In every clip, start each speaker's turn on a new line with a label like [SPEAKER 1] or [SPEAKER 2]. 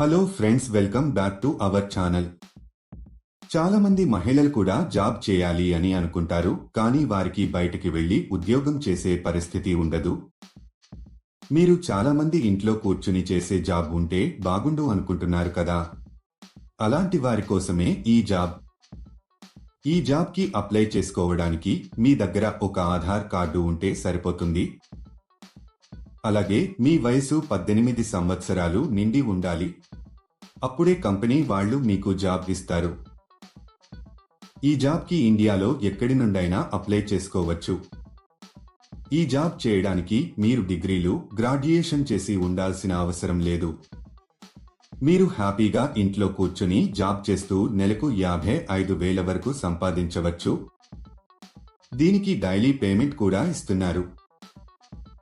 [SPEAKER 1] Hello friends welcome back to our channel చాలా మంది మహిళలు కూడా జాబ్ చేయాలి అని అనుకుంటారు కానీ వారికి బయటికి వెళ్ళి ఉద్యోగం చేసే పరిస్థితి ఉండదు. మీరు చాలా మంది ఇంట్లో కూర్చుని చేసే జాబ్ ఉంటే బాగుండు అనుకుంటున్నారు కదా? అలాంటి వారి కోసమే ఈ జాబ్. ఈ జాబ్కి అప్లై చేసుకోవడానికి మీ దగ్గర ఒక ఆధార్ కార్డు ఉంటే సరిపోతుంది. అలాగే మీ వయసు పద్దెనిమిది సంవత్సరాలు నిండి ఉండాలి. అప్పుడే కంపెనీ వాళ్ళు మీకు జాబ్ ఇస్తారు. ఈ జాబ్కి ఇండియాలో ఎక్కడి నుండైనా అప్లై చేసుకోవచ్చు. ఈ జాబ్ చేయడానికి మీరు డిగ్రీలు గ్రాడ్యుయేషన్ చేసి ఉండాల్సిన అవసరం లేదు. మీరు హ్యాపీగా ఇంట్లో కూర్చుని జాబ్ చేస్తూ నెలకు యాభై ఐదు వేల వరకు సంపాదించవచ్చు. దీనికి డైలీ పేమెంట్ కూడా ఇస్తున్నారు.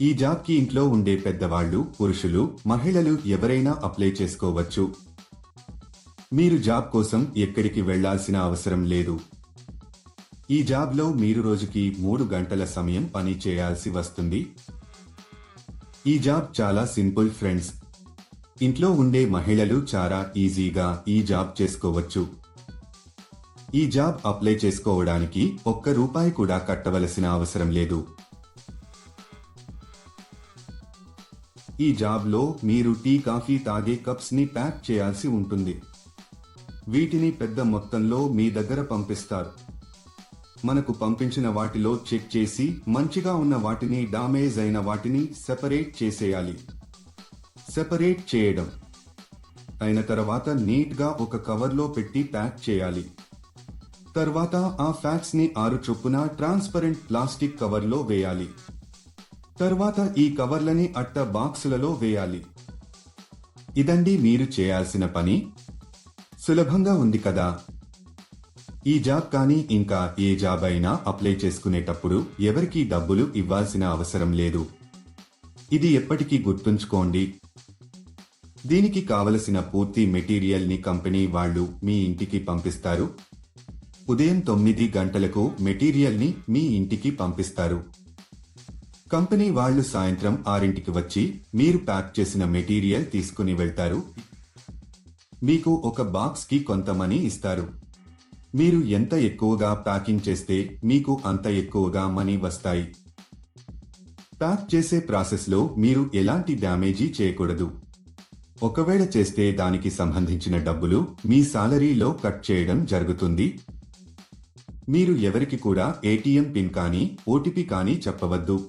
[SPEAKER 1] ఈ జాబ్కి ఇంట్లో ఉండే పెద్దవాళ్ళు పురుషులు మహిళలు ఎవరైనా అప్లై చేసుకోవచ్చు. మీరు జాబ్ కోసం ఎక్కడికి వెళ్ళాల్సిన అవసరం లేదు. ఈ జాబ్లో మీరు రోజుకి మూడు గంటల సమయం పని చేయాల్సి వస్తుంది. ఈ జాబ్ చాలా సింపుల్ ఫ్రెండ్స్. ఇంట్లో ఉండే మహిళలు చాలా ఈజీగా ఈ జాబ్ చేసుకోవచ్చు. ఈ జాబ్ అప్లై చేసుకోవడానికి ఒక్క రూపాయి కూడా కట్టవలసిన అవసరం లేదు. ఈ జాబ్లో మీరు టీ కాఫీ తాగే కప్స్ని ప్యాక్ చేయాల్సి ఉంటుంది. వీటిని పెద్ద మొత్తంలో మీ దగ్గర పంపిస్తారు. మనకు పంపించిన వాటిలో చెక్ చేసి మంచిగా ఉన్న వాటిని డామేజ్ అయిన వాటిని సెపరేట్ చేసేయాలి. సెపరేట్ చేయడం. అయిన తర్వాత నీట్గా ఒక కవర్లో పెట్టి ప్యాక్ చేయాలి. తర్వాత ఆ ఫ్యాక్స్ని ఆరు చొప్పున ట్రాన్స్పరెంట్ ప్లాస్టిక్ కవర్లో వేయాలి. తర్వాత ఈ కవర్లని అట్ట బాక్సులలో వేయాలి. ఇదండి మీరు చేయాల్సిన పని. సులభంగా ఉంది కదా. ఈ జాబ్ కానీ ఇంకా ఏ జాబ్ అయినా అప్లై చేసుకునేటప్పుడు ఎవరికీ డబ్బులు ఇవ్వాల్సిన అవసరం లేదు. ఇది ఎప్పటికీ గుర్తుంచుకోండి. దీనికి కావలసిన పూర్తి మెటీరియల్ని కంపెనీ వాళ్ళు మీ ఇంటికి పంపిస్తారు. ఉదయం తొమ్మిది గంటలకు మెటీరియల్ని మీ ఇంటికి పంపిస్తారు. కంపెనీ వాళ్ళు సాయంత్రం ఆరింటికి వచ్చి మీరు ప్యాక్ చేసిన మెటీరియల్ తీసుకుని వెళ్తారు. మీకు ఒక బాక్స్కి కొంత మనీ ఇస్తారు. మీరు ఎంత ఎక్కువగా ప్యాకింగ్ చేస్తే మీకు అంత ఎక్కువగా మనీ వస్తాయి. ప్యాక్ చేసే ప్రాసెస్లో మీరు ఎలాంటి డ్యామేజీ చేయకూడదు. ఒకవేళ చేస్తే దానికి సంబంధించిన డబ్బులు మీ సాలరీలో కట్ చేయడం జరుగుతుంది. మీరు ఎవరికి కూడా ఏటీఎం పిన్ కానీ ఓటీపీ కానీ చెప్పవద్దు.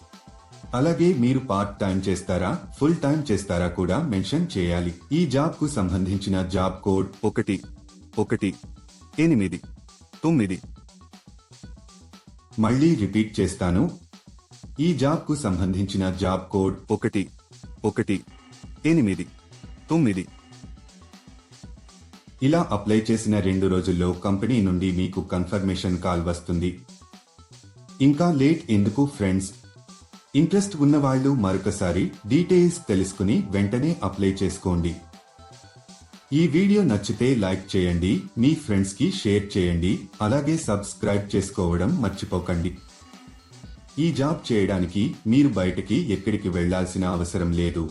[SPEAKER 1] అలాగే మీరు పార్ట్ టైం చేస్తారా ఫుల్ టైం చేస్తారా కూడా మెన్షన్ చేయాలి. ఈ జాబ్కు సంబంధించిన జాబ్ కోడ్ ఒకటి ఒకటి ఎనిమిది తొమ్మిది. మళ్ళీ రిపీట్ చేస్తాను. ఈ జాబ్కు సంబంధించిన జాబ్ కోడ్ ఒకటి ఒకటి ఎనిమిది తొమ్మిది. ఇలా అప్లై చేసిన రెండు రోజుల్లో కంపెనీ నుండి మీకు కన్ఫర్మేషన్ కాల్ వస్తుంది. ఇంకా లేట్ ఎందుకు ఫ్రెండ్స్ ఇంట్రెస్ట్ ఉన్నవాళ్ళు మరొకసారి డీటెయిల్స్ తెలుసుకుని వెంటనే అప్లై చేసుకోండి. ఈ వీడియో నచ్చితే లైక్ చేయండి మీ ఫ్రెండ్స్కి షేర్ చేయండి అలాగే సబ్స్క్రైబ్ చేసుకోవడం మర్చిపోకండి. ఈ జాబ్ చేయడానికి మీరు బయటకి ఎక్కడికి వెళ్ళాల్సిన అవసరం లేదు.